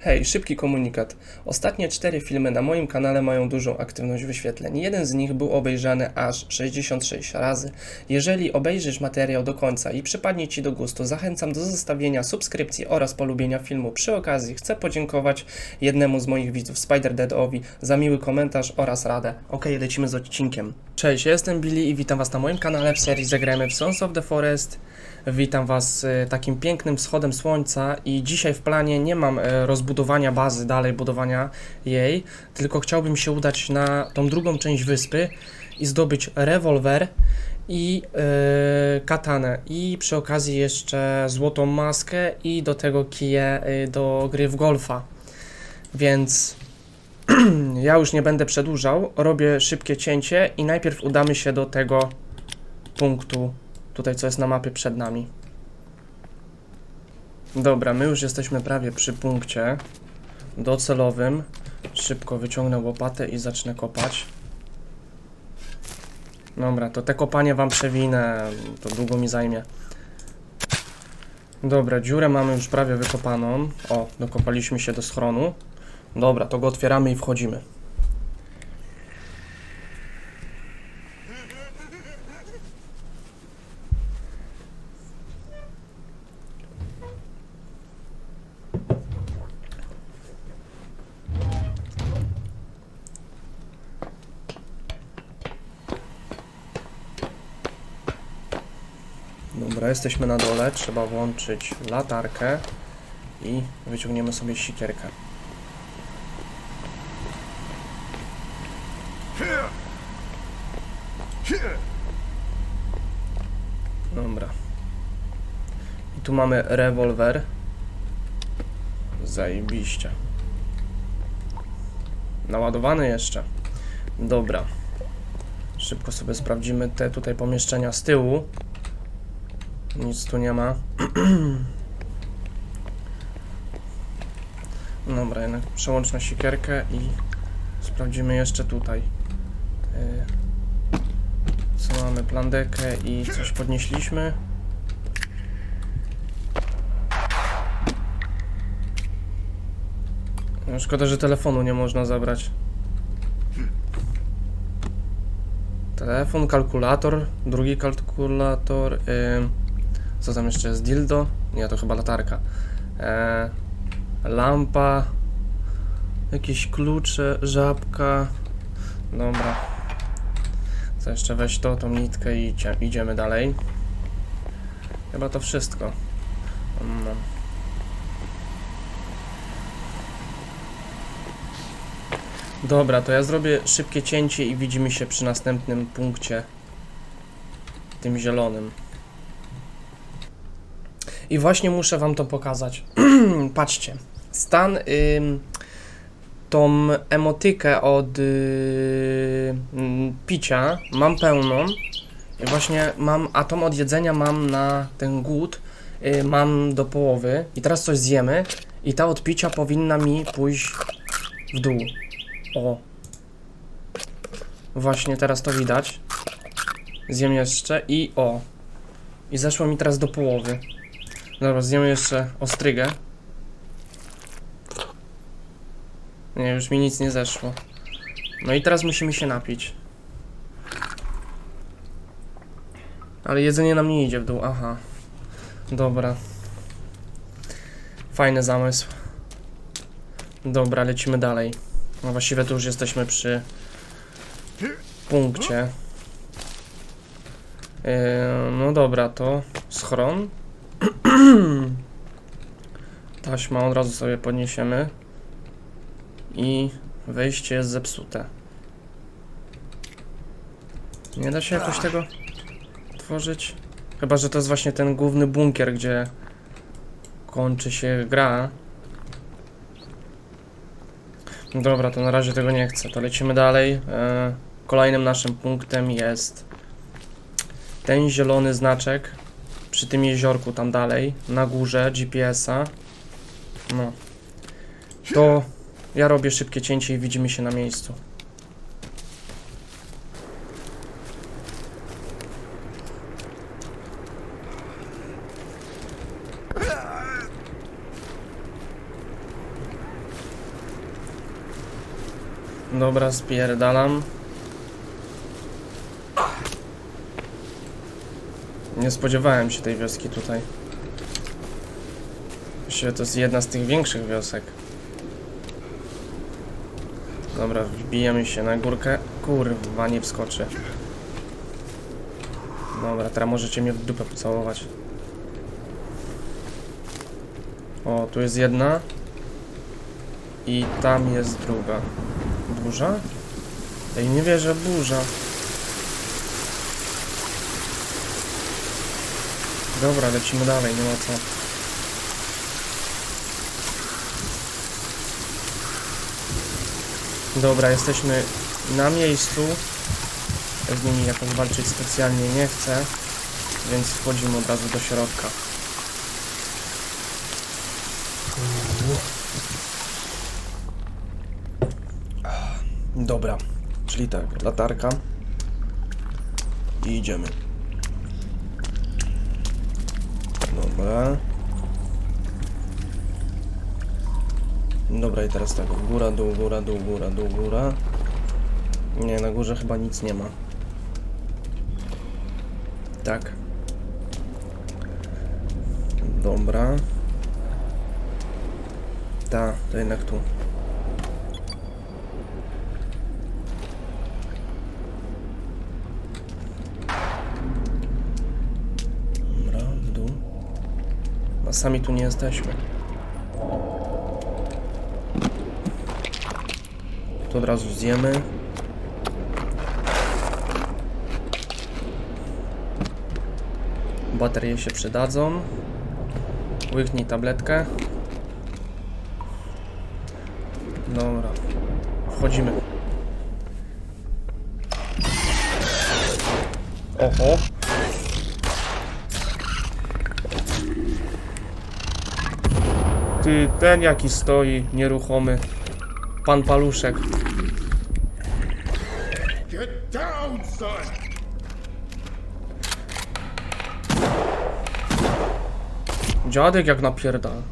Hej, szybki komunikat. Ostatnie cztery filmy na moim kanale mają dużą aktywność wyświetleń. Jeden z nich był obejrzany aż 66 razy. Jeżeli obejrzysz materiał do końca i przypadnie Ci do gustu, zachęcam do zostawienia subskrypcji oraz polubienia filmu. Przy okazji chcę podziękować jednemu z moich widzów, SpiderDeadowi, za miły komentarz oraz radę. Ok, lecimy z odcinkiem. Cześć, ja jestem Billy i witam Was na moim kanale w serii Zagrajmy w Sons of the Forest. Witam Was e, takim pięknym wschodem słońca i dzisiaj w planie nie mam e, rozbudowania bazy, dalej budowania jej, tylko chciałbym się udać na tą drugą część wyspy i zdobyć rewolwer i e, katanę i przy okazji jeszcze złotą maskę i do tego kije do gry w golfa. Więc ja już nie będę przedłużał, robię szybkie cięcie i najpierw udamy się do tego punktu tutaj co jest na mapie przed nami. Dobra, my już jesteśmy prawie przy punkcie docelowym. Szybko wyciągnę łopatę i zacznę kopać. Dobra, to te kopanie wam przewinę, to długo mi zajmie. Dobra, dziurę mamy już prawie wykopaną. O, dokopaliśmy się do schronu. Dobra, to go otwieramy i wchodzimy. Dobra, jesteśmy na dole. Trzeba włączyć latarkę i wyciągniemy sobie sikierkę. Dobra. I tu mamy rewolwer. Zajebiście. Naładowany jeszcze. Dobra. Szybko sobie sprawdzimy te tutaj pomieszczenia z tyłu. Nic tu nie ma. Dobra, jednak przełącz na sikierkę i sprawdzimy jeszcze tutaj. Y, Co mamy? Plandekę i coś podnieśliśmy. No, Szkoda, że telefonu nie można zabrać. Telefon, kalkulator, drugi kalkulator. ym, co tam jeszcze jest? Dildo? Nie, to chyba latarka. E, lampa. Jakieś klucze, żabka. Dobra. Co jeszcze? Weź to, tą nitkę i idzie, idziemy dalej. Chyba to wszystko. No. Dobra, to ja zrobię szybkie cięcie i widzimy się przy następnym punkcie. Tym zielonym. I właśnie muszę wam to pokazać. Patrzcie. Stan ym, tą emotykę od y, mm, picia mam pełną. I właśnie mam, a tą od jedzenia mam na ten głód y, mam do połowy. I teraz coś zjemy i ta od picia powinna mi pójść w dół. O. Właśnie teraz to widać. Zjem jeszcze i o. I zeszło mi teraz do połowy. Dobra, zjemy jeszcze ostrygę. Nie, już mi nic nie zeszło. No i teraz musimy się napić. Ale jedzenie nam nie idzie w dół, aha. Dobra. Fajny zamysł. Dobra, lecimy dalej. No właściwie tu już jesteśmy przy punkcie. Yy, no dobra, to schron. Taśma od razu sobie podniesiemy. I wejście jest zepsute. Nie da się jakoś tego tworzyć? Chyba, że to jest właśnie ten główny bunkier, gdzie kończy się gra. Dobra, to na razie tego nie chcę. To lecimy dalej. E, kolejnym naszym punktem jest ten zielony znaczek przy tym jeziorku tam dalej, na górze GPS-a. No. To ja robię szybkie cięcie i widzimy się na miejscu. Dobra, spierdalam. Nie spodziewałem się tej wioski tutaj. Właściwie to jest jedna z tych większych wiosek. Dobra, wbijemy się na górkę. Kurwa, nie wskoczy. Dobra, teraz możecie mnie w dupę pocałować. O, tu jest jedna. I tam jest druga. Burza? Ej, nie wierzę, burza. Dobra, lecimy dalej, nie ma co. Dobra, jesteśmy na miejscu. Z nimi jakoś walczyć specjalnie nie chcę, więc wchodzimy od razu do środka. Dobra, czyli tak, latarka i idziemy. Dobra. Dobra i teraz tak, góra, dół, góra, dół, góra, dół, góra. Nie, na górze chyba nic nie ma. Tak. Dobra. Ta, to jednak tu. Dobra, w dół. A sami tu nie jesteśmy. To od razu zjemy. Baterie się przydadzą. Łyknij tabletkę. Dobra. Wchodzimy. Oho. Ty, ten jaki stoi, nieruchomy. Pan Paluszek. Dziadek jak napierdala.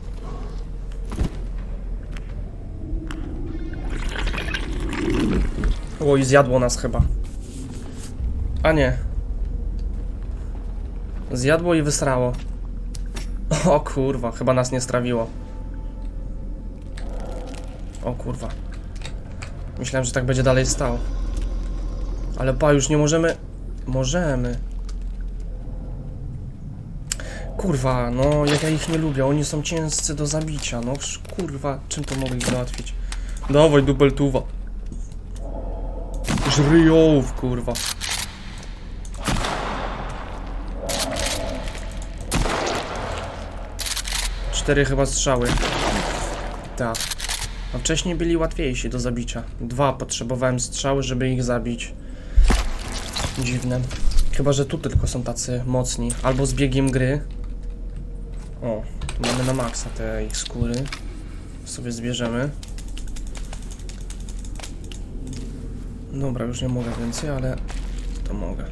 Oj, zjadło nas chyba. A nie. Zjadło i wysrało. O kurwa, chyba nas nie strawiło. O kurwa. Myślałem, że tak będzie dalej stał. Ale pa, już nie możemy... Możemy. Kurwa, no jak ja ich nie lubię, oni są ciężcy do zabicia, no kurwa, czym to mogę ich załatwić? Dawaj, dubeltuwa. Żryjołów, kurwa. Cztery chyba strzały. Tak. A wcześniej byli łatwiejsi do zabicia. Dwa potrzebowałem strzały, żeby ich zabić. Dziwne. Chyba, że tu tylko są tacy mocni. Albo z biegiem gry. O, mamy na maksa te ich skóry. Sobie zbierzemy. Dobra, już nie mogę więcej, ale to mogę.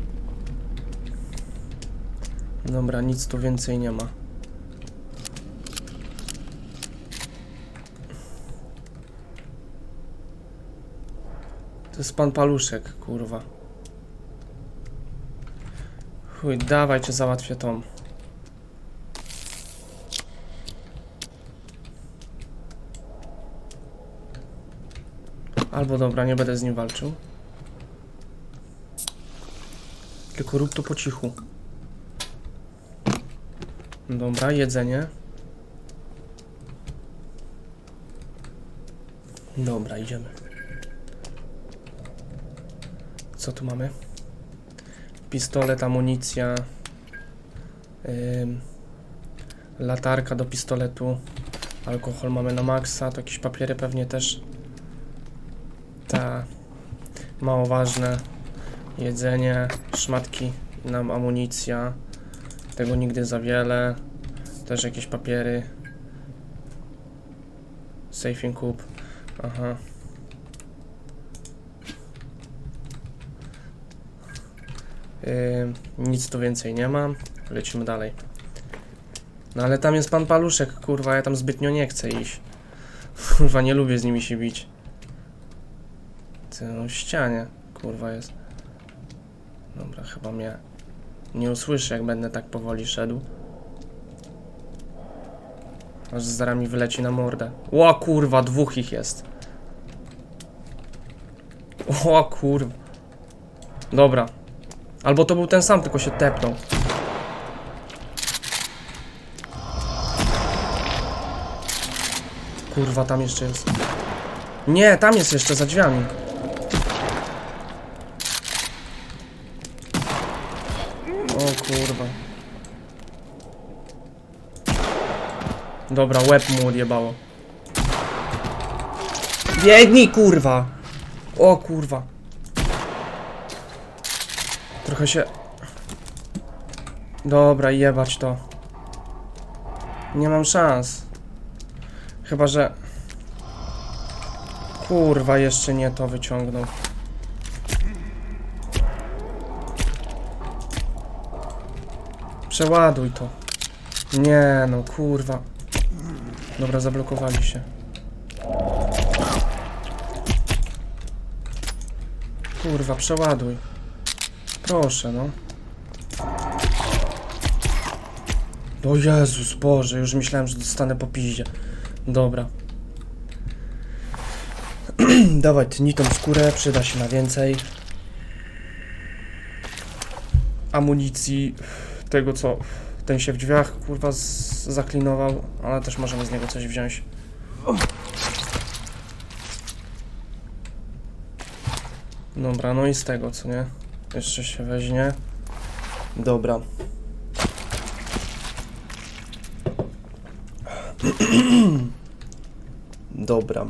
Dobra, nic tu więcej nie ma. To jest pan Paluszek, kurwa. Chuj, dawaj, czy załatwię tą. Albo dobra, nie będę z nim walczył. Tylko rób to po cichu. Dobra, jedzenie. Dobra, idziemy. Co tu mamy? Pistolet, amunicja. Latarka do pistoletu. Alkohol mamy na maksa. To jakieś papiery pewnie też. Ta. Mało ważne. Jedzenie, szmatki, nam amunicja. Tego nigdy za wiele. Też jakieś papiery. Safing kup. Aha. Nic tu więcej nie ma. Lecimy dalej. No ale tam jest pan Paluszek, kurwa, ja tam zbytnio nie chcę iść. Kurwa, nie lubię z nimi się bić. Ty, no ścianie, kurwa jest. Dobra, chyba mnie nie usłyszy, jak będę tak powoli szedł. Aż zaraz mi wyleci na mordę. O kurwa, dwóch ich jest. O kurwa. Dobra. Albo to był ten sam, tylko się tepnął. Kurwa, tam jeszcze jest. Nie, tam jest jeszcze za drzwiami. O kurwa. Dobra, łeb mu odjebało. Biegnij, kurwa! O kurwa. Trochę się... Dobra, jebać to. Nie mam szans. Chyba, że... Kurwa, jeszcze nie to wyciągnął. Przeładuj to. Nie no, kurwa. Dobra, zablokowali się. Kurwa, przeładuj. Proszę, no. O Jezus Boże, już myślałem, że dostanę po piździe. Dobra. Dawaj tnitą skórę, przyda się na więcej. Amunicji, tego co ten się w drzwiach kurwa zaklinował, ale też możemy z niego coś wziąć. Dobra, no i z tego co nie? Jeszcze się weźmie. Dobra. Dobra.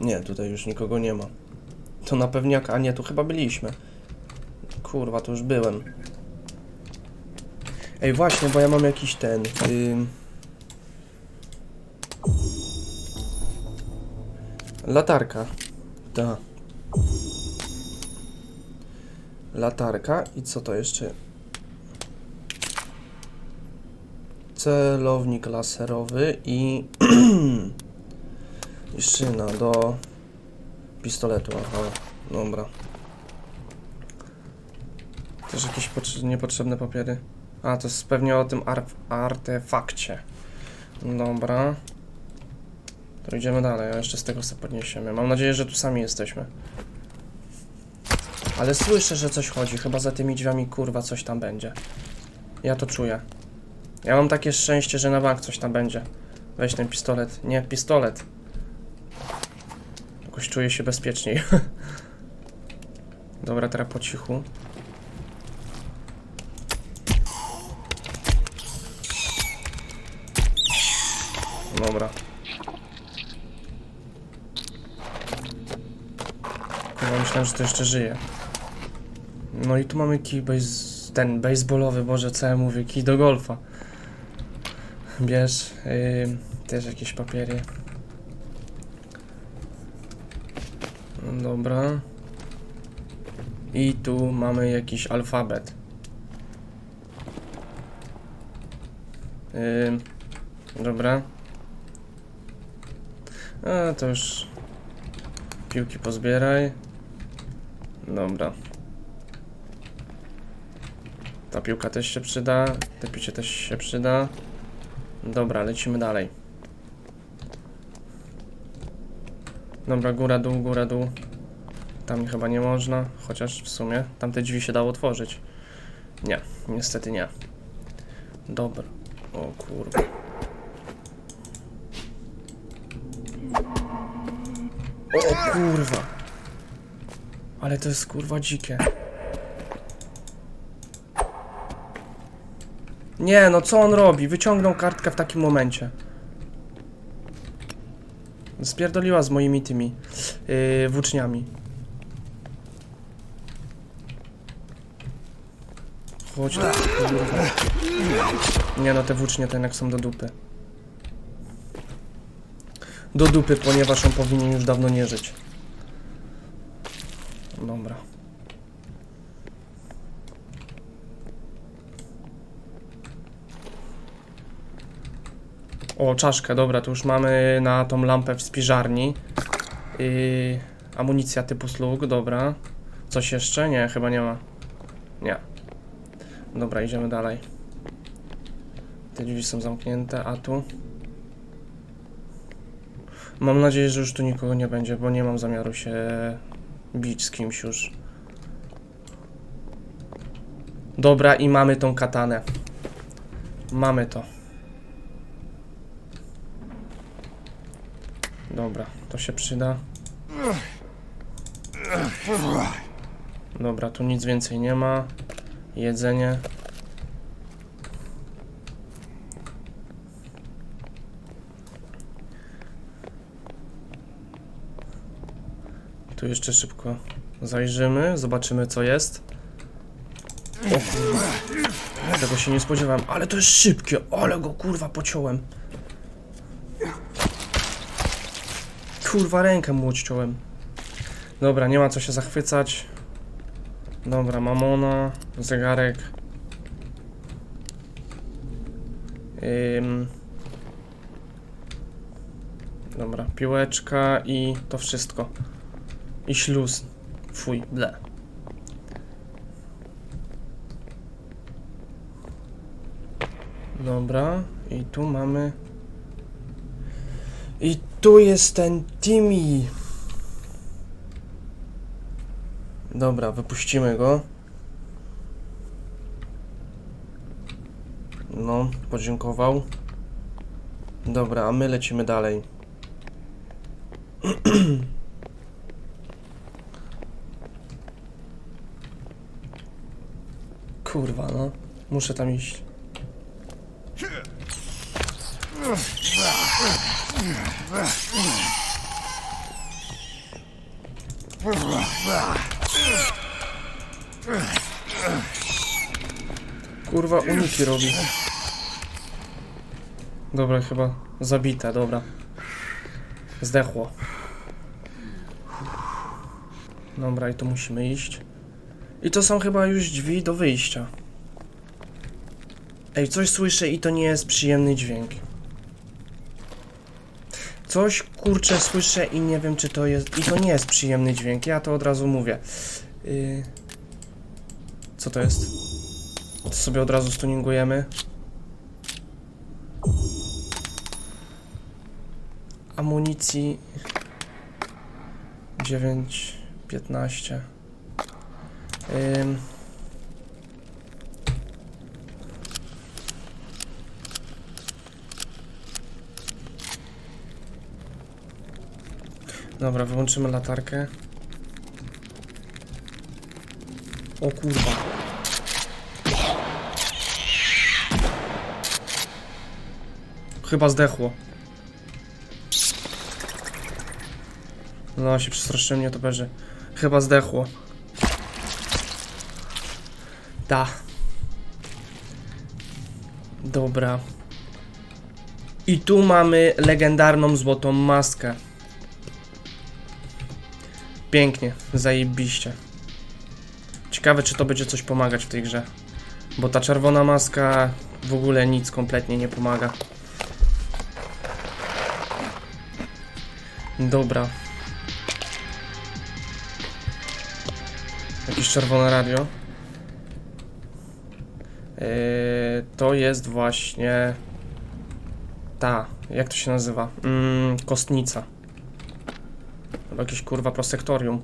Nie, tutaj już nikogo nie ma. To na pewniaka, a nie, tu chyba byliśmy. Kurwa, tu już byłem. Ej, właśnie, bo ja mam jakiś ten. ym, Latarka. Da. Latarka i co to jeszcze? Celownik laserowy i... I szyna do pistoletu, aha, dobra. Też jakieś potrze- niepotrzebne papiery. A, to jest pewnie o tym ar artefakcie. Dobra. To idziemy dalej, a jeszcze z tego sobie podniesiemy. Mam nadzieję, że tu sami jesteśmy. Ale słyszę, że coś chodzi. Chyba za tymi drzwiami, kurwa, coś tam będzie. Ja to czuję. Ja mam takie szczęście, że na bank coś tam będzie. Weź ten pistolet. Nie, pistolet. Jakoś czuję się bezpieczniej. Dobra, teraz po cichu. Dobra. Chyba myślałem, że to jeszcze żyje. No i tu mamy kij ten baseballowy, boże co ja mówię, kij do golfa. Bierz, yy, też jakieś papiery. No Dobra. I tu mamy jakiś alfabet. Yy, dobra. A, to już piłki pozbieraj. Dobra. Ta piłka też się przyda. Te picie też się przyda. Dobra, lecimy dalej. Dobra, góra, dół, góra, dół. Tam chyba nie można, chociaż w sumie tamte drzwi się dało otworzyć. Nie, niestety nie. Dobra. O kurwa. O kurwa. Ale to jest kurwa dzikie. Nie, no co on robi? Wyciągnął kartkę w takim momencie. Spierdoliła z moimi tymi yy, włóczniami. Chodź kurwa. Nie no, te włócznie to jednak są do dupy. Do dupy, ponieważ on powinien już dawno nie żyć. Dobra. O, czaszkę, dobra, to już mamy na tą lampę w spiżarni. Yy, amunicja typu slug, dobra. Coś jeszcze? Nie, chyba nie ma. Nie. Dobra, idziemy dalej. Te drzwi są zamknięte, a tu? Mam nadzieję, że już tu nikogo nie będzie, bo nie mam zamiaru się bić z kimś już. Dobra, i mamy tą katanę. Mamy to. Dobra, to się przyda. Dobra, tu nic więcej nie ma. Jedzenie. Jeszcze szybko zajrzymy, zobaczymy co jest. O kurwa. Tego się nie spodziewałem, ale to jest szybkie, ale go kurwa pociąłem. Kurwa rękę mu odciąłem. Dobra, nie ma co się zachwycać. Dobra, mamona, zegarek. Ym. Dobra, piłeczka i to wszystko. I śluz. Fuj, ble. Dobra, i tu mamy. I tu jest ten Timmy. Dobra, wypuścimy go. No, podziękował. Dobra, a my lecimy dalej. Kurwa, no. Muszę tam iść. Kurwa, uniki robi. Dobra, chyba zabite, dobra. Zdechło. Dobra, i tu musimy iść. I to są chyba już drzwi do wyjścia. Ej, coś słyszę i to nie jest przyjemny dźwięk. Coś kurczę słyszę i nie wiem czy to jest. I to nie jest przyjemny dźwięk, ja to od razu mówię. Yy... Co to jest? To sobie od razu stuningujemy. Amunicji 9, 15. Ym. Dobra, wyłączymy latarkę. O kurwa. Chyba zdechło. No, się przestraszyłem, nie to będzie. Chyba zdechło. Da. Dobra. I tu mamy legendarną złotą maskę. Pięknie, zajebiście. Ciekawe, czy to będzie coś pomagać w tej grze. Bo ta czerwona maska w ogóle nic kompletnie nie pomaga. Dobra. Jakieś czerwone radio. Yy, to jest właśnie ta, jak to się nazywa? Mm, kostnica. Albo jakieś kurwa prosektorium.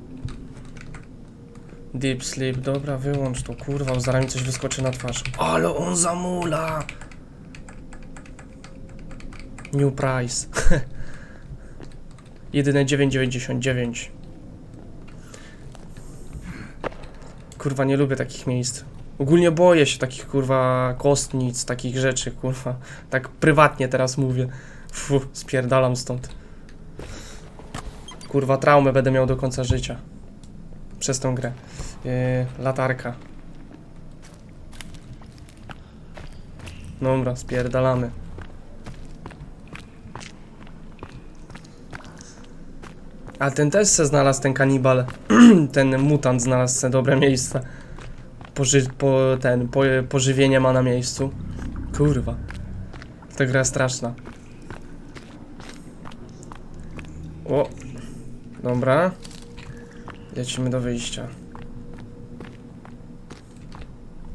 Deep sleep, dobra, wyłącz to, kurwa, zaraz mi coś wyskoczy na twarz. Ale on zamula! New price. Jedyne 9,99. Kurwa, nie lubię takich miejsc. Ogólnie boję się takich kurwa kostnic, takich rzeczy, kurwa. Tak prywatnie teraz mówię. Fu, spierdalam stąd. Kurwa, traumę będę miał do końca życia. Przez tą grę. Yy, latarka. Dobra, spierdalamy. A ten też se znalazł, ten kanibal. ten mutant znalazł se dobre miejsce. Poży po, ten, po, pożywienie ma na miejscu. Kurwa. Ta gra straszna. O, dobra. Lecimy do wyjścia.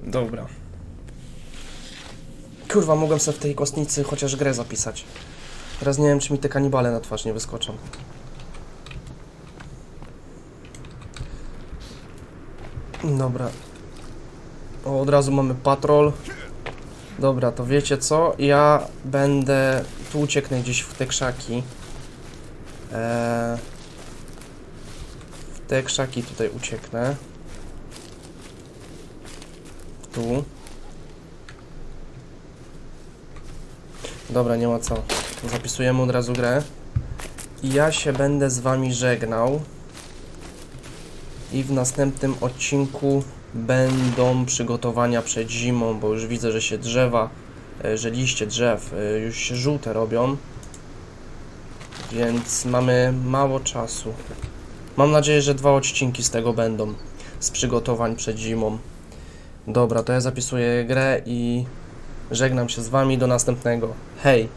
Dobra. Kurwa, mogłem sobie w tej kostnicy chociaż grę zapisać. Teraz nie wiem, czy mi te kanibale na twarz nie wyskoczą. Dobra. O, od razu mamy patrol. Dobra, to wiecie co? Ja będę... Tu ucieknę gdzieś w te krzaki. Eee, w te krzaki tutaj ucieknę. Tu. Dobra, nie ma co. Zapisujemy od razu grę. I ja się będę z wami żegnał. I w następnym odcinku będą przygotowania przed zimą, bo już widzę, że się drzewa, e, że liście drzew e, już się żółte robią. Więc mamy mało czasu. Mam nadzieję, że dwa odcinki z tego będą. Z przygotowań przed zimą. Dobra, to ja zapisuję grę i żegnam się z wami do następnego. Hej!